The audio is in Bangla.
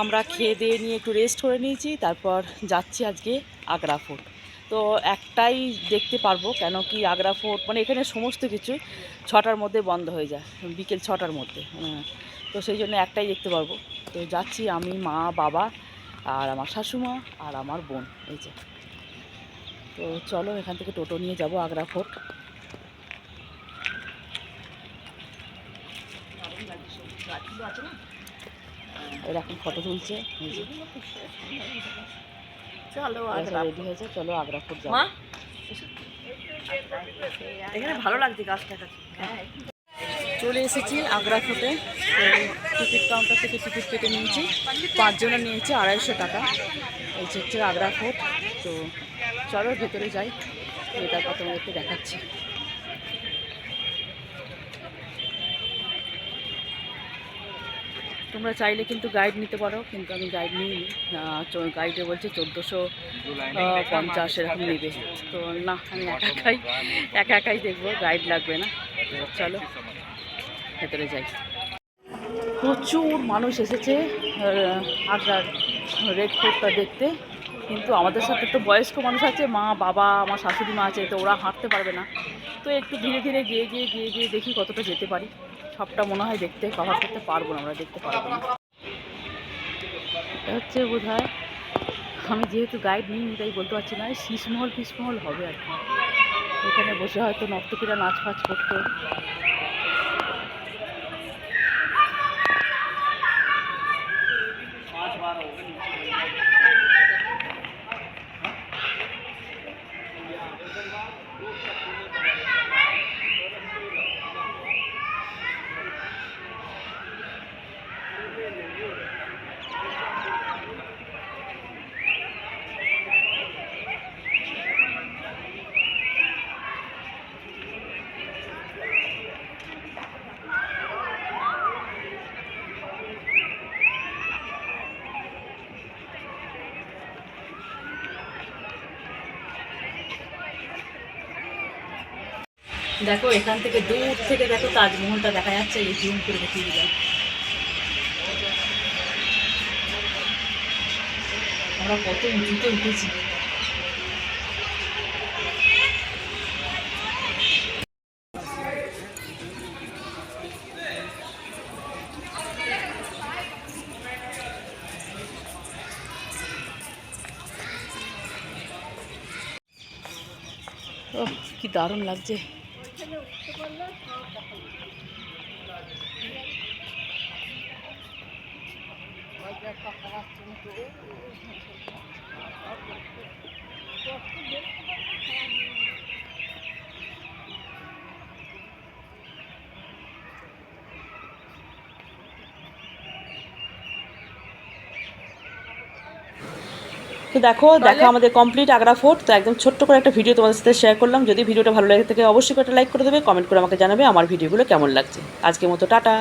আমরা খেয়ে দিয়ে নিয়ে একটু রেস্ট করে নিয়েছি, তারপর যাচ্ছি আজকে আগ্রা ফোর্ট তো একটাই দেখতে পারব কেন কি আগ্রা ফোর্ট মানে এখানে সমস্ত কিছু ছটার মধ্যে বন্ধ হয়ে যায়, বিকেল ছটার মধ্যে। হ্যাঁ। তো সেই জন্য একটাই দেখতে পারব। তো যাচ্ছি আমি, মা, বাবা আর আমার শাশুমা আর আমার বোন, এই যে। তো চলো এখান থেকে টোটো নিয়ে যাব আগ্রা ফোর্ট এরকম ফটো তুলছে চলো রেডি হয়েছে চলো আগ্রা ফোর্ট যাব। এখানে ভালো লাগছে গাছটা চলে এসেছি আগ্রা ফোর্টে টিকিট কাউন্টার থেকে টিকিট কেটে নিয়েছি। পাঁচজনের নিয়েছে আড়াইশো টাকা। এই হচ্ছে আগ্রা ফোর্ট তো চলো ভেতরে যাই। এটা কত তোমাদেরকে দেখাচ্ছি। তোমরা চাইলে কিন্তু গাইড নিতে পারো, কিন্তু আমি গাইড নিই গাইডে বলছে চোদ্দোশো পঞ্চাশ এরকম নেবে। তো না, আমি একা একাই একা একাই দেখব গাইড লাগবে না। চলো, ভেতরে যাই। প্রচুর মানুষ এসেছে আগ্রার রেড ফোর্টটা দেখতে। কিন্তু আমাদের সাথে তো বয়স্ক মানুষ আছে, মা, বাবা, আমার শাশুড়ি মা আছে, তো ওরা হাঁটতে পারবে না। তো একটু ধীরে ধীরে গিয়ে গিয়ে গিয়ে গিয়ে দেখি কতটা যেতে পারি। সবটা মনে হয় দেখতে কভার করতে পারব না, আমরা দেখতে পারব না। এটা হচ্ছে বোধ আমি যেহেতু গাইড নিই তাই বলতে পারছি না শীষমহল ফিসমহল হবে আর কি। এখানে বসে হয়তো নর্তকীরা নাচ ফাচ করতো। দেখো, এখান থেকে দূর থেকে দেখো তাজমহলটা দেখা যাচ্ছে, এই জুম করে দেখিয়ে দিলাম। আমরা কত উঁচুতে উঠেছি। কি দারুণ লাগছে। এখানে উঠতে পারল তখন তো দেখো দেখো আমাদের কমপ্লিট আগ্রা ফোর্ট তো একদম ছোট্ট করে একটা ভিডিও তোমাদের সাথে শেয়ার করলাম। যদি ভিডিওটা ভালো লাগে থাকে অবশ্যই একটা লাইক করে দেবে কমেন্ট করে আমাকে জানাবে আমার ভিডিওগুলো কেমন লাগছে। আজকের মতো টাটা।